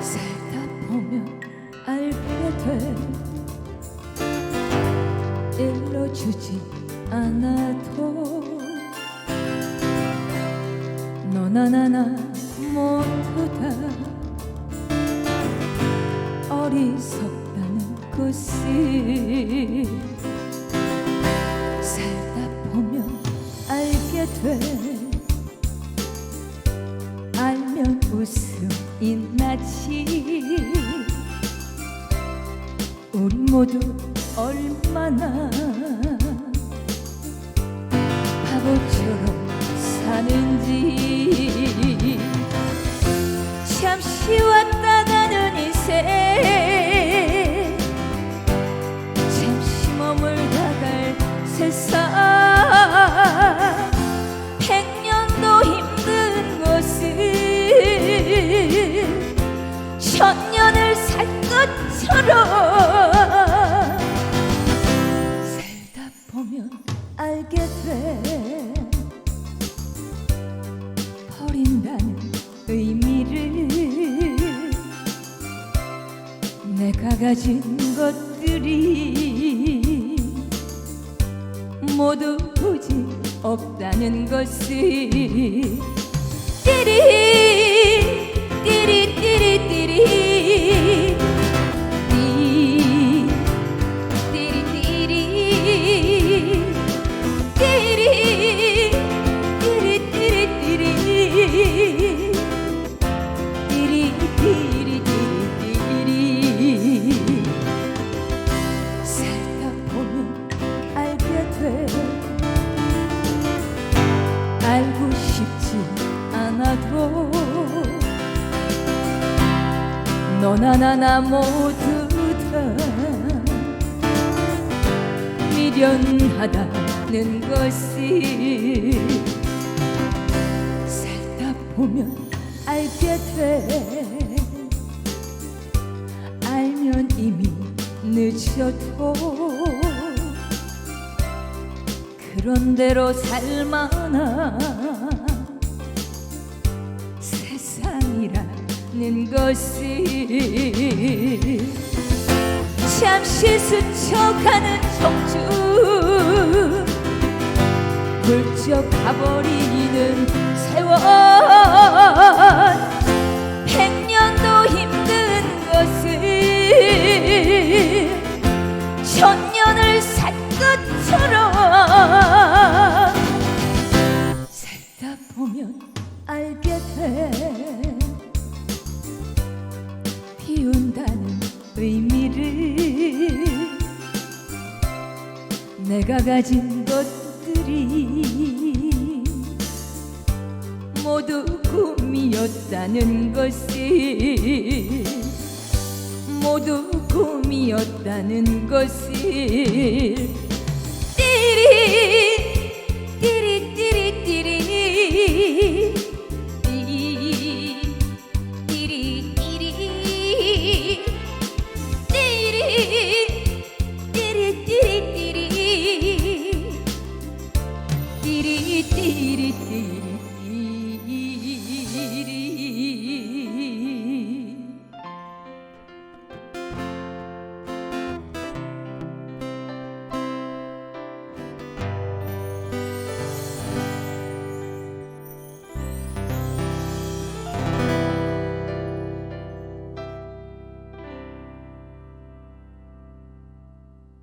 살다 보면 알게 돼 일러 주지 않아도 너나 나나 모두 다 어리석다는 것을 살다 보면 알게 돼. 알면 웃음이 나지. 우리 모두 얼마나 바보처럼 가진 것들이 모두 굳이 없다는 띠리 띠리 싶지 않아도 너나 나나 모두 다 미련하다는 것을 살다 보면 알게 돼. 알면 이미 늦어도 그런 대로 살만한 세상이라는 것을. 잠시 스쳐가는 비운다는 의미를 내가 가진 것들이 모두 꿈이었다는 것을 모두 꿈이었다는 것을 띠리